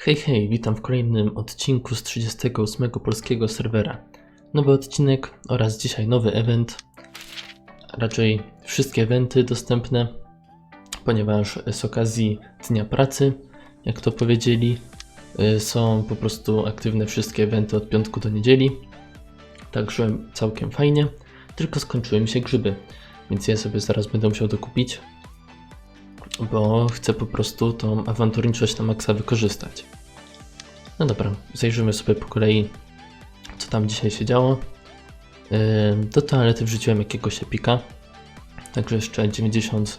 Hej, hej, witam w kolejnym odcinku z 38 polskiego serwera. Nowy odcinek oraz dzisiaj nowy event. Raczej wszystkie eventy dostępne, ponieważ z okazji Dnia Pracy, jak to powiedzieli, y, są po prostu aktywne wszystkie eventy od piątku do niedzieli. Także całkiem fajnie. Tylko skończyły mi się grzyby, więc ja sobie zaraz będę musiał dokupić bo chcę po prostu tą awanturniczość na maksa wykorzystać. No dobra, zajrzymy sobie po kolei, co tam dzisiaj się działo. Yy, Do toalety wrzuciłem jakiegoś epika, także jeszcze 90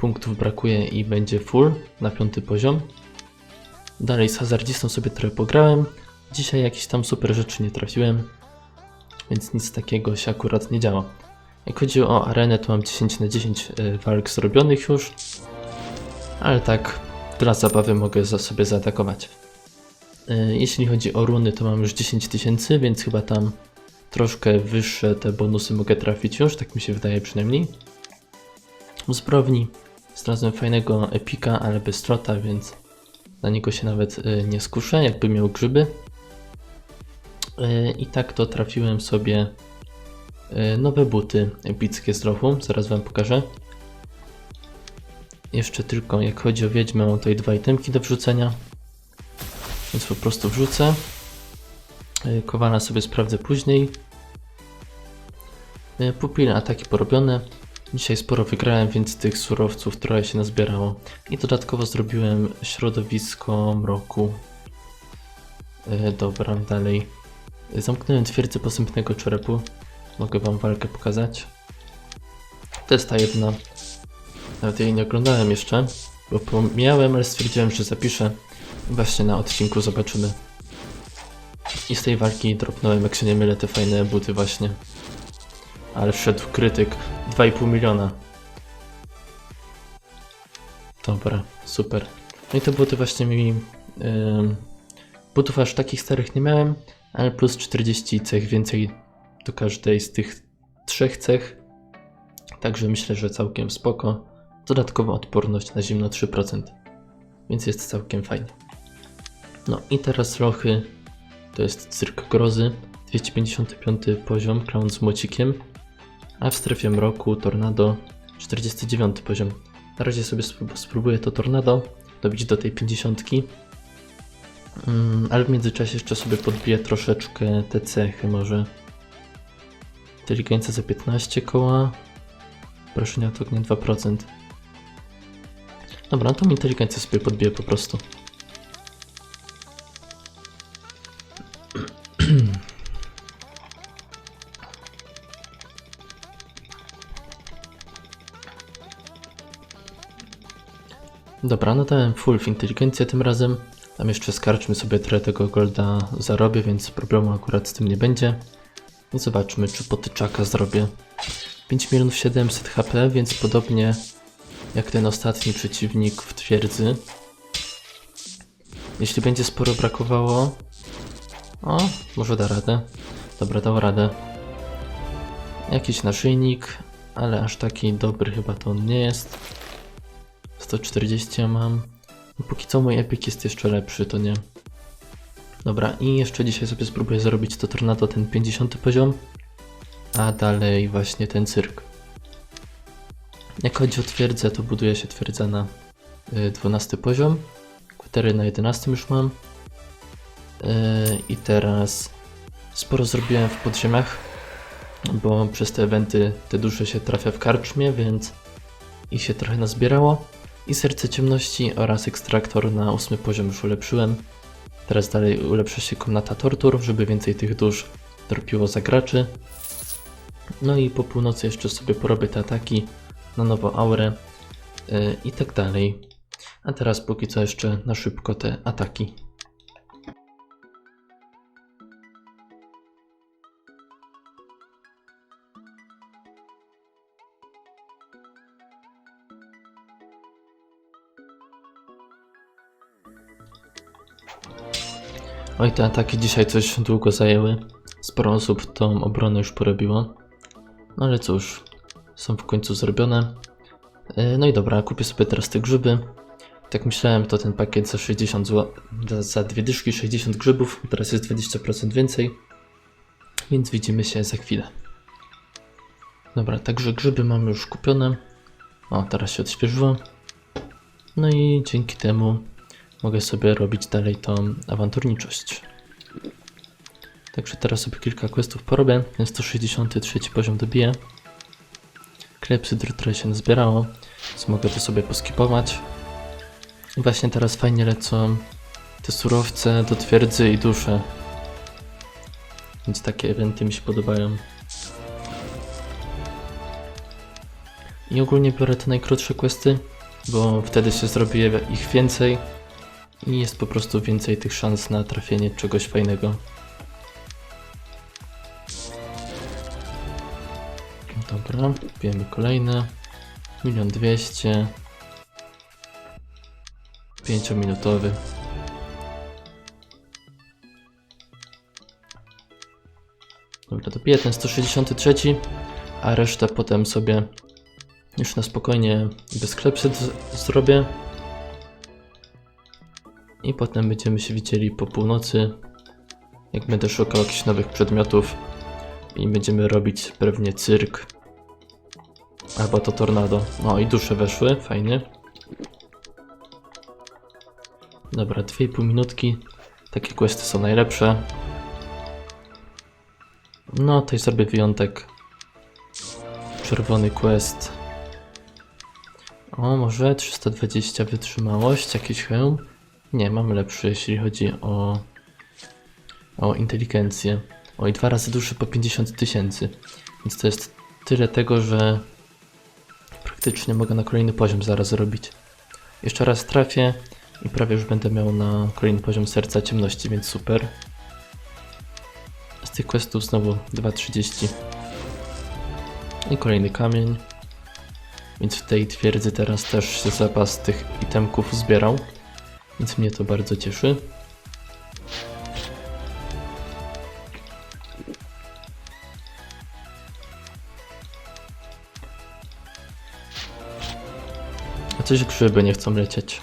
punktów brakuje i będzie full na piąty poziom. Dalej z hazardzistą sobie trochę pograłem. Dzisiaj jakieś tam super rzeczy nie trafiłem, więc nic takiego się akurat nie działo. Jak chodzi o arenę, to mam 10 na 10 yy, walk zrobionych już, ale tak dla zabawy mogę za sobie zaatakować. Yy, Jeśli chodzi o runy, to mam już 10 tysięcy, więc chyba tam troszkę wyższe te bonusy mogę trafić już, tak mi się wydaje przynajmniej. Zbrowni znalazłem fajnego epika, ale bez trota, więc na niego się nawet yy, nie skuszę, jakby miał grzyby. Yy, I tak to trafiłem sobie nowe buty epickie z rochu, zaraz wam pokażę. Jeszcze tylko jak chodzi o wiedźmę, mam tutaj dwa itemki do wrzucenia. Więc po prostu wrzucę. Yy, Kowala sobie sprawdzę później. Yy, Pupile ataki porobione. Dzisiaj sporo wygrałem, więc tych surowców trochę się nazbierało. I dodatkowo zrobiłem środowisko mroku. Yy, Dobra, dalej. Zamknąłem twierdzę posępnego czerepu. Mogę wam walkę pokazać. To jest ta jedna. Nawet jej nie oglądałem jeszcze, bo pomijałem, ale stwierdziłem, że zapiszę. Właśnie na odcinku zobaczymy. I z tej walki dropnąłem, jak się nie mylę, te fajne buty właśnie. Ale wszedł krytyk. 2,5 miliona. Dobra, super. No i te buty właśnie mi... Yy, butów aż takich starych nie miałem, ale plus 40 cech więcej do każdej z tych trzech cech. Także myślę, że całkiem spoko. Dodatkowa odporność na zimno 3%. Więc jest całkiem fajnie. No i teraz lochy. To jest cyrk grozy. 255 poziom, clown z młocikiem. A w strefie mroku tornado 49 poziom. Na razie sobie sprób- spróbuję to tornado dobić do tej 50. Mm, ale w międzyczasie jeszcze sobie podbiję troszeczkę te cechy może. Inteligencja za 15 koła. Proszenia to ognia 2%. Dobra, no to mi inteligencję sobie podbiję po prostu. Dobra, no dałem full w inteligencję tym razem. Tam jeszcze skarczmy sobie trochę tego golda zarobię, więc problemu akurat z tym nie będzie. I zobaczmy, czy potyczaka zrobię. 5 milionów 700 HP, więc podobnie jak ten ostatni przeciwnik w twierdzy. Jeśli będzie sporo brakowało... O, może da radę. Dobra, dał radę. Jakiś naszyjnik, ale aż taki dobry chyba to on nie jest. 140 ja mam. No Póki co mój epic jest jeszcze lepszy, to nie. Dobra, i jeszcze dzisiaj sobie spróbuję zrobić to tornado, ten 50 poziom. A dalej właśnie ten cyrk. Jak chodzi o twierdzę, to buduje się twierdza na y, 12 poziom. Kwatery na 11 już mam. Y, I teraz sporo zrobiłem w podziemiach, bo przez te eventy te dusze się trafia w karczmie, więc i się trochę nazbierało. I serce ciemności oraz ekstraktor na 8 poziom już ulepszyłem. Teraz dalej ulepsza się komnata tortur, żeby więcej tych dusz dropiło za graczy. No i po północy jeszcze sobie porobię te ataki na nowo aurę yy, i tak dalej. A teraz póki co jeszcze na szybko te ataki. Oj, te ataki dzisiaj coś długo zajęły. Sporo osób tą obronę już porobiło. No ale cóż, są w końcu zrobione. E, No i dobra, kupię sobie teraz te grzyby. Tak myślałem, to ten pakiet za 60 zł, za- dwie dyszki 60 grzybów, teraz jest 20% więcej, więc widzimy się za chwilę. Dobra, także grzyby mamy już kupione. O, teraz się odświeżyło. No i dzięki temu mogę sobie robić dalej tą awanturniczość. Także teraz sobie kilka questów porobię. Ten 163 poziom dobiję. Klepsydr trochę się nazbierało, więc mogę to sobie poskipować. I właśnie teraz fajnie lecą te surowce do twierdzy i dusze. Więc takie eventy mi się podobają. I ogólnie biorę te najkrótsze questy, bo wtedy się zrobi ich więcej i jest po prostu więcej tych szans na trafienie czegoś fajnego. Dobra, bijemy kolejne. Milion dwieście. Pięciominutowy. Dobra, dobiję ten 163, a resztę potem sobie już na spokojnie bez klepsyd z- zrobię. I potem będziemy się widzieli po północy, jak będę szukał jakichś nowych przedmiotów i będziemy robić pewnie cyrk. Albo to tornado. No i dusze weszły, fajnie. Dobra, 2,5 minutki. Takie questy są najlepsze. No, tutaj zrobię wyjątek. Czerwony quest. O, może 320 wytrzymałość, jakiś hełm? Nie, mam lepszy, jeśli chodzi o, o inteligencję. O, i dwa razy duszy po 50 tysięcy. Więc to jest tyle tego, że praktycznie mogę na kolejny poziom zaraz robić. Jeszcze raz trafię i prawie już będę miał na kolejny poziom serca ciemności, więc super. Z tych questów znowu 2.30. I kolejny kamień. Więc w tej twierdzy teraz też się zapas tych itemków zbierał. Więc mnie to bardzo cieszy. Coś grzyby nie chcą lecieć.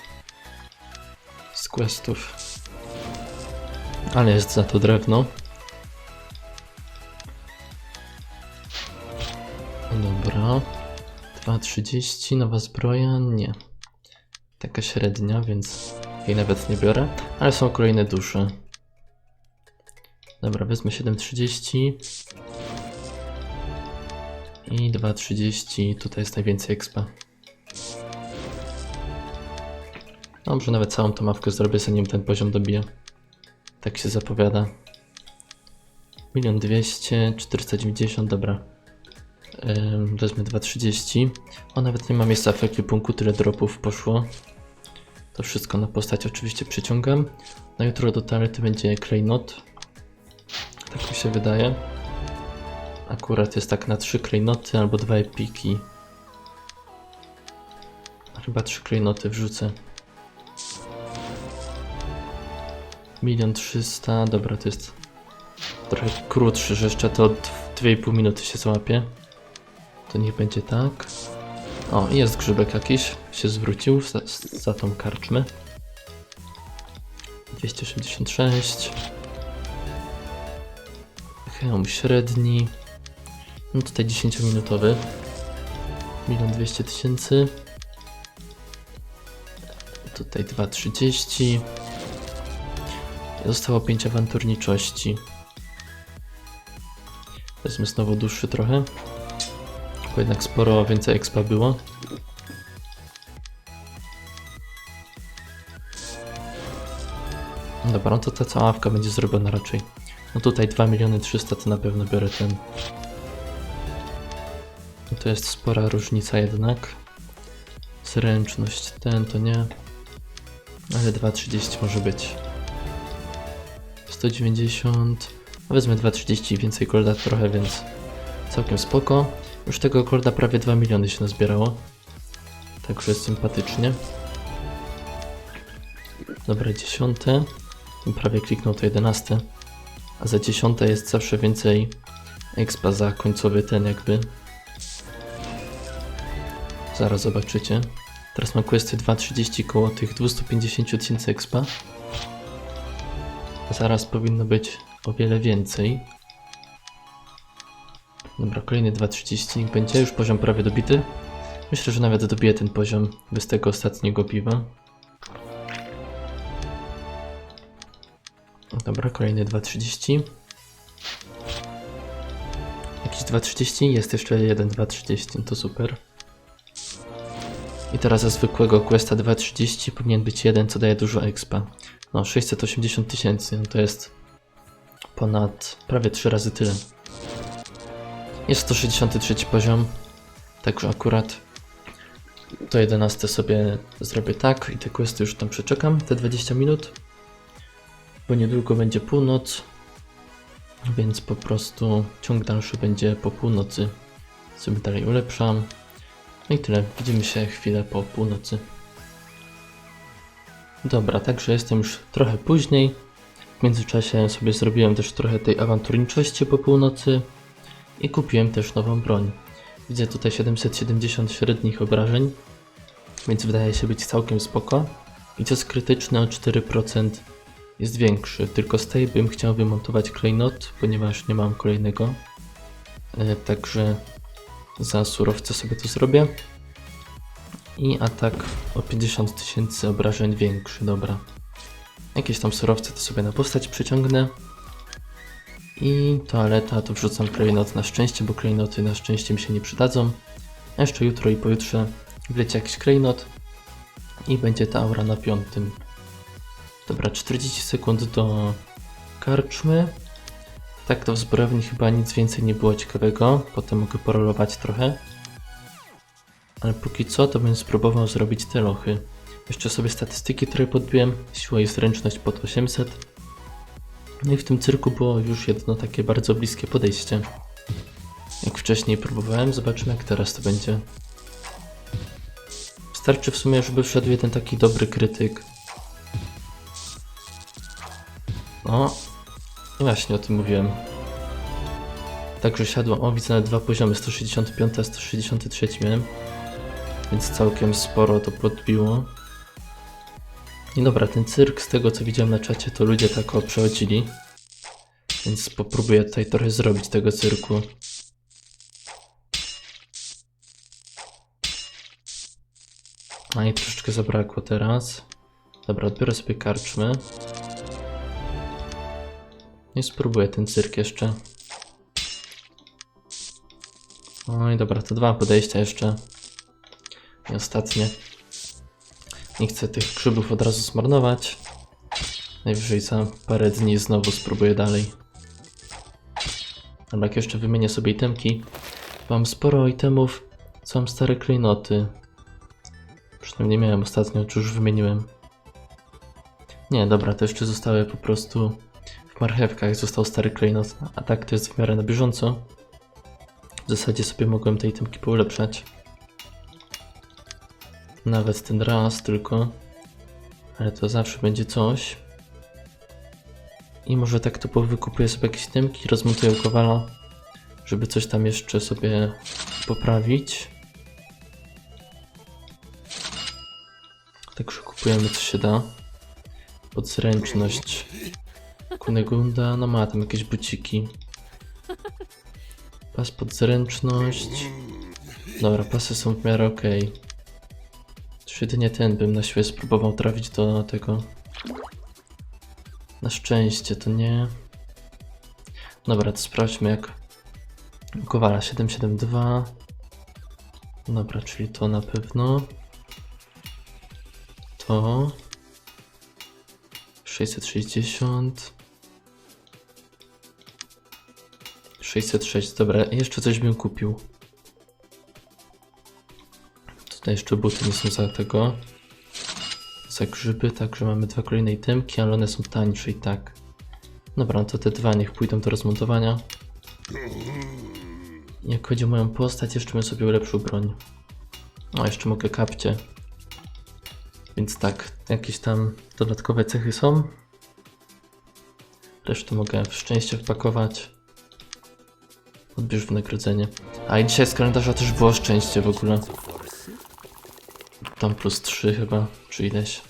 Z questów. Ale jest za to drewno. Dobra. 2.30, nowa zbroja? Nie. Taka średnia, więc jej nawet nie biorę. Ale są kolejne dusze. Dobra, wezmę 7.30. I 2.30, tutaj jest najwięcej expa. Dobrze, nawet całą tą mawkę zrobię, zanim ten poziom dobiję. Tak się zapowiada. Milion dwieście, 490, dobra. Ym, wezmę 2,30. O, nawet nie ma miejsca w ekwipunku, tyle dropów poszło. To wszystko na postać oczywiście przyciągam. Na jutro do talety będzie klejnot. Tak mi się wydaje. Akurat jest tak na 3 klejnoty albo 2 epiki. Chyba 3 klejnoty wrzucę. Milion trzysta, dobra, to jest trochę krótszy, że jeszcze to 2,5 minuty się złapie. To niech będzie tak. O, jest grzybek jakiś, się zwrócił za, za tą karczmę. 266. Hełm średni. No tutaj 10-minutowy. 1 200 tysięcy. Tutaj 2,30. Zostało 5 awanturniczości. Wezmę znowu dłuższy trochę. Bo jednak sporo więcej expa było. Dobra, no to ta cała awka będzie zrobiona raczej. No tutaj 2 miliony 300 to na pewno biorę ten. No to jest spora różnica jednak. Zręczność ten to nie. Ale 2,30 może być. 190. No wezmę 2,30 więcej golda trochę, więc całkiem spoko. Już tego golda prawie 2 miliony się nazbierało. Także jest sympatycznie. Dobra, dziesiąte. Prawie kliknął to 11. A za dziesiąte jest zawsze więcej expa za końcowy ten jakby. Zaraz zobaczycie. Teraz mam questy 2.30 koło tych 250 tysięcy expa. Zaraz powinno być o wiele więcej. Dobra, kolejny 2.30 niech będzie, już poziom prawie dobity. Myślę, że nawet dobiję ten poziom bez tego ostatniego piwa. Dobra, kolejny 2.30. Jakiś 2.30? Jest jeszcze jeden 2.30, no to super. I teraz za zwykłego questa 2.30 powinien być jeden, co daje dużo expa. No, 680 tysięcy, no to jest ponad prawie 3 razy tyle. Jest 163 poziom, także akurat to 11 sobie zrobię tak i te questy już tam przeczekam, te 20 minut, bo niedługo będzie północ, więc po prostu ciąg dalszy będzie po północy. Sobie dalej ulepszam. No i tyle, widzimy się chwilę po północy. Dobra, także jestem już trochę później. W międzyczasie sobie zrobiłem też trochę tej awanturniczości po północy i kupiłem też nową broń. Widzę tutaj 770 średnich obrażeń, więc wydaje się być całkiem spoko. I cios krytyczny o 4% jest większy, tylko z tej bym chciał wymontować klejnot, ponieważ nie mam kolejnego. E, także za surowce sobie to zrobię. I atak o 50 tysięcy obrażeń większy, dobra. Jakieś tam surowce to sobie na postać przyciągnę. I toaleta to wrzucam klejnot na szczęście, bo klejnoty na szczęście mi się nie przydadzą. A jeszcze jutro i pojutrze wleci jakiś klejnot i będzie ta aura na piątym. Dobra, 40 sekund do karczmy. Tak to w zbrojowni chyba nic więcej nie było ciekawego. Potem mogę porolować trochę. Ale póki co to bym spróbował zrobić te lochy. Jeszcze sobie statystyki, które podbiłem. Siła i zręczność pod 800. No i w tym cyrku było już jedno takie bardzo bliskie podejście. Jak wcześniej próbowałem, zobaczymy jak teraz to będzie. Wystarczy w sumie, żeby wszedł jeden taki dobry krytyk. O, i właśnie o tym mówiłem. Także siadło, o widzę na dwa poziomy, 165 a 163 miałem. Więc całkiem sporo to podbiło. I dobra, ten cyrk z tego co widziałem na czacie to ludzie tak o przechodzili. Więc popróbuję tutaj trochę zrobić tego cyrku. A i troszeczkę zabrakło teraz. Dobra, odbiorę sobie karczmy. I spróbuję ten cyrk jeszcze. Oj, dobra, to dwa podejścia jeszcze. I ostatnie. Nie chcę tych grzybów od razu zmarnować. Najwyżej za parę dni znowu spróbuję dalej. Ale jak jeszcze wymienię sobie itemki, mam sporo itemów, co mam stare klejnoty. Przynajmniej miałem ostatnio, czy już wymieniłem. Nie, dobra, to jeszcze zostały po prostu w marchewkach został stary klejnot, a tak to jest w miarę na bieżąco. W zasadzie sobie mogłem te itemki poulepszać. Nawet ten raz tylko. Ale to zawsze będzie coś. I może tak to wykupuję sobie jakieś itemki, rozmontuję kowala, żeby coś tam jeszcze sobie poprawić. Także kupujemy co się da. Podzręczność. Kunegunda, no ma tam jakieś buciki. Pas pod zręczność. Dobra, pasy są w miarę ok. Jedynie ten bym na siłę spróbował trafić do tego. Na szczęście to nie. Dobra, to sprawdźmy jak. Kowala 772. Dobra, czyli to na pewno. To. 660. 606, dobra, jeszcze coś bym kupił. Tutaj jeszcze buty nie są za tego. Za grzyby, także mamy dwa kolejne itemki, ale one są tańsze i tak. Dobra, no to te dwa niech pójdą do rozmontowania. Jak chodzi o moją postać, jeszcze bym sobie ulepszył broń. O, jeszcze mogę kapcie. Więc tak, jakieś tam dodatkowe cechy są. Resztę mogę w szczęście wpakować. Odbierz wynagrodzenie. A i dzisiaj z kalendarza też było szczęście w ogóle. Tam plus 3 chyba, czy ileś.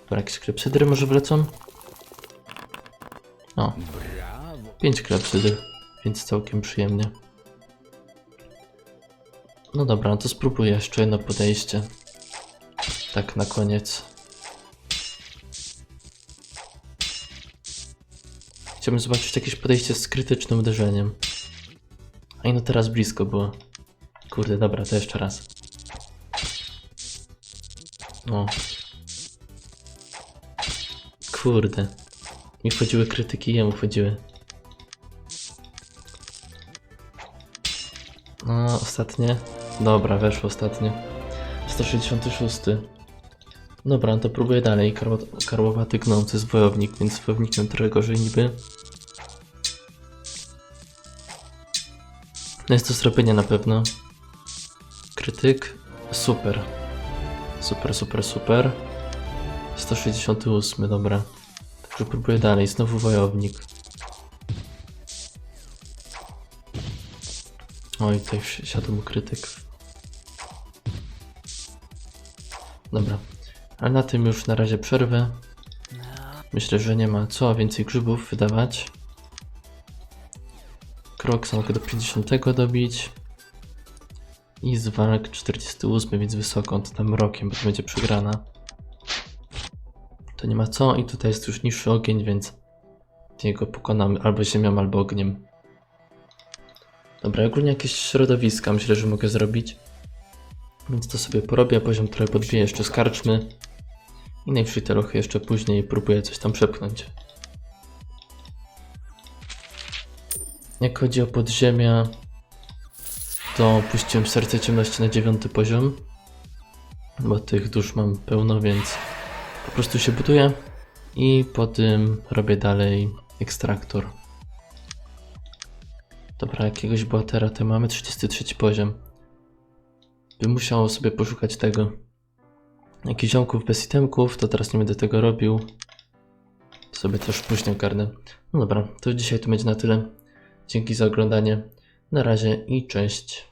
Dobra, jakieś klepsydry może wlecą? O, 5 klepsydr, więc całkiem przyjemnie. No dobra, no to spróbuję jeszcze jedno podejście. Tak na koniec. Chciałbym zobaczyć jakieś podejście z krytycznym uderzeniem. A no teraz blisko było. Kurde, dobra, to jeszcze raz. O. Kurde. Mi wchodziły krytyki, jemu wchodziły. No, ostatnie. Dobra, weszło ostatnie. 166. Dobra, no to próbuję dalej. Karło- Karłowaty gnom to jest wojownik, więc wojownikiem trochę gorzej niby. No jest to zrobienie na pewno. Krytyk. Super. Super, super, super. 168, dobra. Także próbuję dalej. Znowu wojownik. Oj, tutaj siadł mu krytyk. Dobra. Ale na tym już na razie przerwę. Myślę, że nie ma co więcej grzybów wydawać. Kroksa mogę do 50 dobić. I z walk 48, więc wysoko, to tam rokiem, bo to będzie przegrana. To nie ma co i tutaj jest już niższy ogień, więc jego pokonamy albo ziemią, albo ogniem. Dobra, ogólnie jakieś środowiska myślę, że mogę zrobić. Więc to sobie porobię, poziom trochę podbiję jeszcze skarczmy. I najwyżej te jeszcze później próbuję coś tam przepchnąć. Jak chodzi o podziemia, to puściłem serce ciemności na dziewiąty poziom. Bo tych dusz mam pełno, więc po prostu się buduję. I po tym robię dalej ekstraktor. Dobra, jakiegoś bohatera to mamy 33 poziom. Bym musiał sobie poszukać tego. Jakichś ziomków bez itemków, to teraz nie będę tego robił. Sobie też później ogarnę. No dobra, to dzisiaj to będzie na tyle. Dzięki za oglądanie. Na razie i cześć.